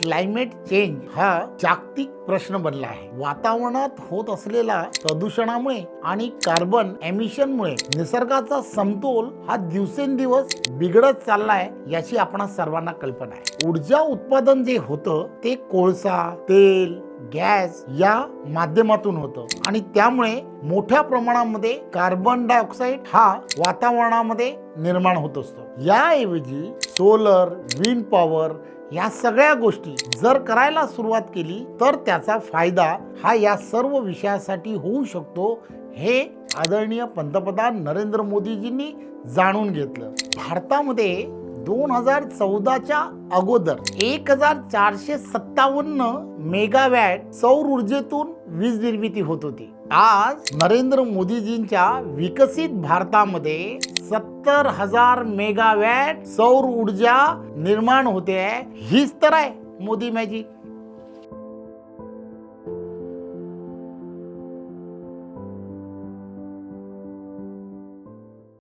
Climate change हा जागतिक प्रश्न बनला आहे. वातावरणात होत असलेला प्रदूषणामुळे आणि कार्बन एमिशनमुळे निसर्गाचा समतोल हा दिवसेंदिवस बिघडत चाललाय याची आपण सर्वांना कल्पना आहे. ऊर्जा उत्पादन जे होतं ते कोळसा तेल गॅस या माध्यमातून होतं. आणि त्यामुळे मोठ्या प्रमाणामध्ये कार्बन डायऑक्साईड हा वातावरणामध्ये निर्माण होत असतो. याऐवजी सोलर विंड पॉवर या सगळ्या गोष्टी जर करायला सुरुवात केली तर त्याचा फायदा हा या सर्व विषयासाठी होऊ शकतो हे आदरणीय पंतप्रधान नरेंद्र मोदीजींनी जाणून घेतलं. भारतामध्ये दोन हजार चौदाच्या अगोदर एक हजार चारशे सत्तावन्न मेगावॅट सौर ऊर्जेतून वीज निर्मिती होत होती. आज नरेंद्र मोदीजींच्या विकसित भारतामध्ये सत्तर हजार मेगावॅट सौर ऊर्जा निर्माण होते आहे. हीच तर आहे मोदी मॅजिक.